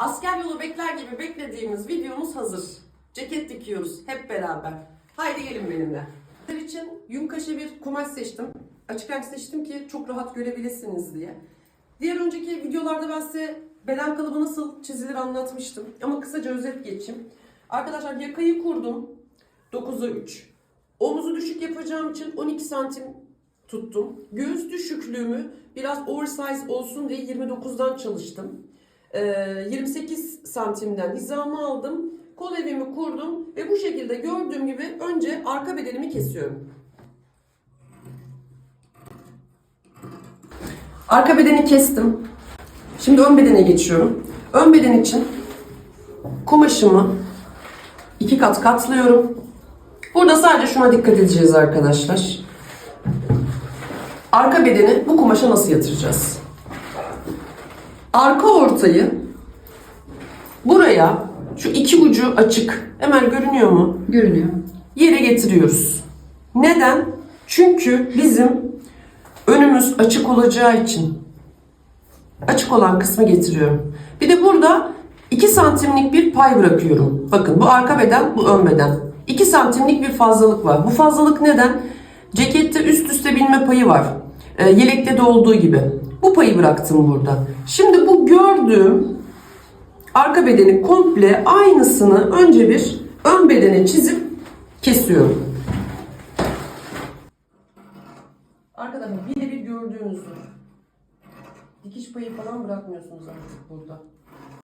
Asker yolu bekler gibi beklediğimiz videomuz hazır. Ceket dikiyoruz hep beraber. Haydi gelin benimle. Sizler için yün kaşe bir kumaş seçtim. Açık renk seçtim ki çok rahat görebilirsiniz diye. Diğer önceki videolarda ben size beden kalıbı nasıl çizilir anlatmıştım. Ama kısaca özet geçeyim. Arkadaşlar yakayı kurdum. 9'a 3. Omuzu düşük yapacağım için 12 santim tuttum. Göğüs düşüklüğümü biraz oversize olsun diye 29'dan çalıştım. Ee, 28 santimden hizamı aldım. Kol evimi kurdum ve bu şekilde gördüğüm gibi önce arka bedenimi kesiyorum. Arka bedeni kestim. Şimdi ön bedene geçiyorum. Ön beden için kumaşımı iki kat katlıyorum. Burada sadece şuna dikkat edeceğiz arkadaşlar. Arka bedeni bu kumaşa nasıl yatıracağız? Arka ortayı buraya şu iki ucu açık. Hemen görünüyor mu? Görünüyor. Yere getiriyoruz. Neden? Çünkü bizim önümüz açık olacağı için açık olan kısmı getiriyorum. Bir de burada 2 santimlik bir pay bırakıyorum. Bakın bu arka beden, bu ön beden. 2 santimlik bir fazlalık var. Bu fazlalık neden? Cekette üst üste binme payı var. Ee, yelekte de olduğu gibi. Bu payı bıraktım burada. Şimdi bu gördüğüm arka bedeni komple aynısını önce bir ön bedene çizip kesiyorum. Arkadaşlar birebir gördüğünüzdür. Dikiş payı falan bırakmıyorsunuz artık burada.